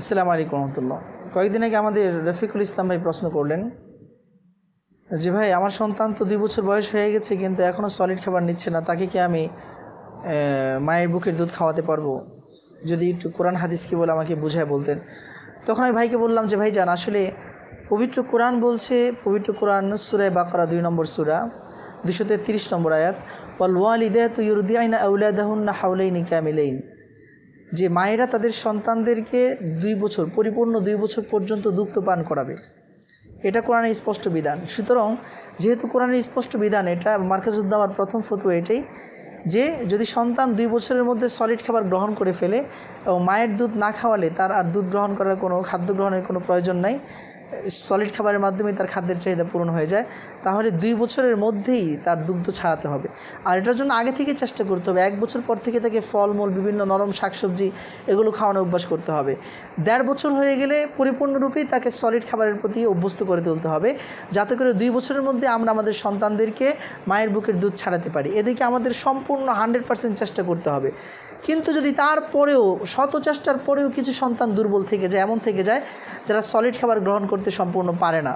আসসালামু আলাইকুম রহমতুল্লাহ। কয়েকদিন আগে আমাদের রফিকুল ইসলাম ভাই প্রশ্ন করলেন যে, ভাই, আমার সন্তান তো দুই বছর বয়স হয়ে গেছে, কিন্তু এখনও সলিড খাবার নিচ্ছে না, তাকে কি আমি মায়ের বুকের দুধ খাওয়াতে পারব? যদি একটু কোরআন হাদিস কি বলে আমাকে বুঝায় বলতেন। তখন আমি ভাইকে বললাম যে ভাই যান আসলে পবিত্র কোরআন বলছে, পবিত্র কোরআন সুরায় বাকরা দুই নম্বর সুরা দুশো তেত্রিশ নম্বর আয়াত, ওয়াল ওয়ালিদাতু ইউরদিআইনা আউলাদাহুন্না হাওলাইনি কামিলাইন। যে মায়েরা তাদের সন্তানদেরকে দুই বছর, পরিপূর্ণ দুই বছর পর্যন্ত দুগ্ধ পান করাবে। এটা কোরআনের স্পষ্ট বিধান। সুতরাং যেহেতু কোরআনের স্পষ্ট বিধান এটা মার্কাজুদ্দামার প্রথম ফতুয়া এটাই যে যদি সন্তান দুই বছরের মধ্যে সলিড খাবার গ্রহণ করে ফেলে এবং মায়ের দুধ না খাওয়ালে তার আর দুধ গ্রহণ করার কোনো, খাদ্য গ্রহণের কোনো প্রয়োজন নাই। সলিড খাবারের মাধ্যমে তার খাদ্যের চাহিদা পূরণ হয়ে যায়, তাহলে দুই বছরের মধ্যেই তার দুগ্ধ ছাড়াতে হবে। আর এটার জন্য আগে থেকে চেষ্টা করতে হবে। এক বছর পর থেকে তাকে ফলমূল, বিভিন্ন নরম শাকসবজি এগুলো খাওয়ানো অভ্যাস করতে হবে। দেড় বছর হয়ে গেলে পরিপূর্ণরূপেই তাকে সলিড খাবারের প্রতি অভ্যস্ত করে তুলতে হবে। যাতে করে দুই বছরের মধ্যে আমরা আমাদের সন্তানদেরকে মায়ের বুকের দুধ ছাড়াতে পারি। এদিকে আমাদের সম্পূর্ণ হান্ড্রেড পার্সেন্ট চেষ্টা করতে হবে। কিন্তু যদি তারপরেও, শত চেষ্টার পরেও কিছু সন্তান দুর্বল থেকে যায়, এমন থেকে যায়, যারা সলিড খাবার গ্রহণ করতে সম্পূর্ণ পারে না,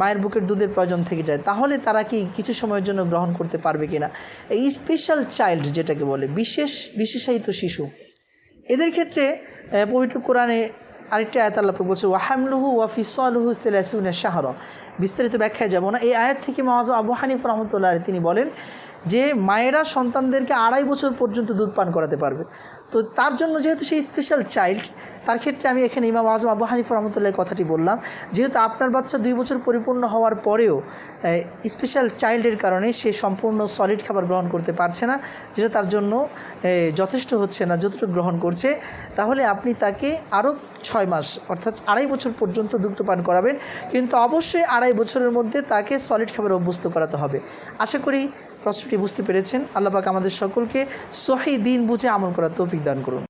মায়ের বুকের দুধের প্রয়োজন থেকে যায়, তাহলে তারা কি কিছু সময়ের জন্য গ্রহণ করতে পারবে কিনা? এই স্পেশাল চাইল্ড যেটাকে বলে, বিশেষ, বিশেষায়িত শিশু, এদের ক্ষেত্রে পবিত্র কোরআনে আরেকটি আয়াত আল্লাহ পাক বলছে, ওয়াহামলুহু ওয়াফিসলুহু সেলাসুনা শাহর বিস্তারিত ব্যাখ্যায় যাব না, এই আয়াত থেকে মহাজ আবু হানিফ রহমতুল্লাহ তিনি বলেন যে, মায়েরা সন্তানদেরকে আড়াই বছর পর্যন্ত দুধ পান করাতে পারবে, তো তার জন্য যেহেতু সেই স্পেশাল চাইল্ড তার ক্ষেত্রে আমি এখানে ইমাম আজম আবু হানিফ রহমতুল্লাহ কথাটি বললাম। যেহেতু আপনার বাচ্চা দুই বছর পরিপূর্ণ হওয়ার পরেও স্পেশাল চাইল্ডের কারণে সে সম্পূর্ণ সলিড খাবার গ্রহণ করতে পারছে না, যেটা তার জন্য যথেষ্ট হচ্ছে না, যতটুকু গ্রহণ করছে, তাহলে আপনি তাকে আরও ছয় মাস, অর্থাৎ আড়াই বছর পর্যন্ত দুগ্ধপান করাবেন। কিন্তু অবশ্যই আড়াই বছরের মধ্যে তাকে সলিড খাবার অভ্যস্ত করাতে হবে। আশা করি প্রশ্নটি বুঝতে পেরেছেন। আল্লাহ পাক আমাদের সকলকে সহি দিন বুঝে আমল করার তৌফিক দান করুন।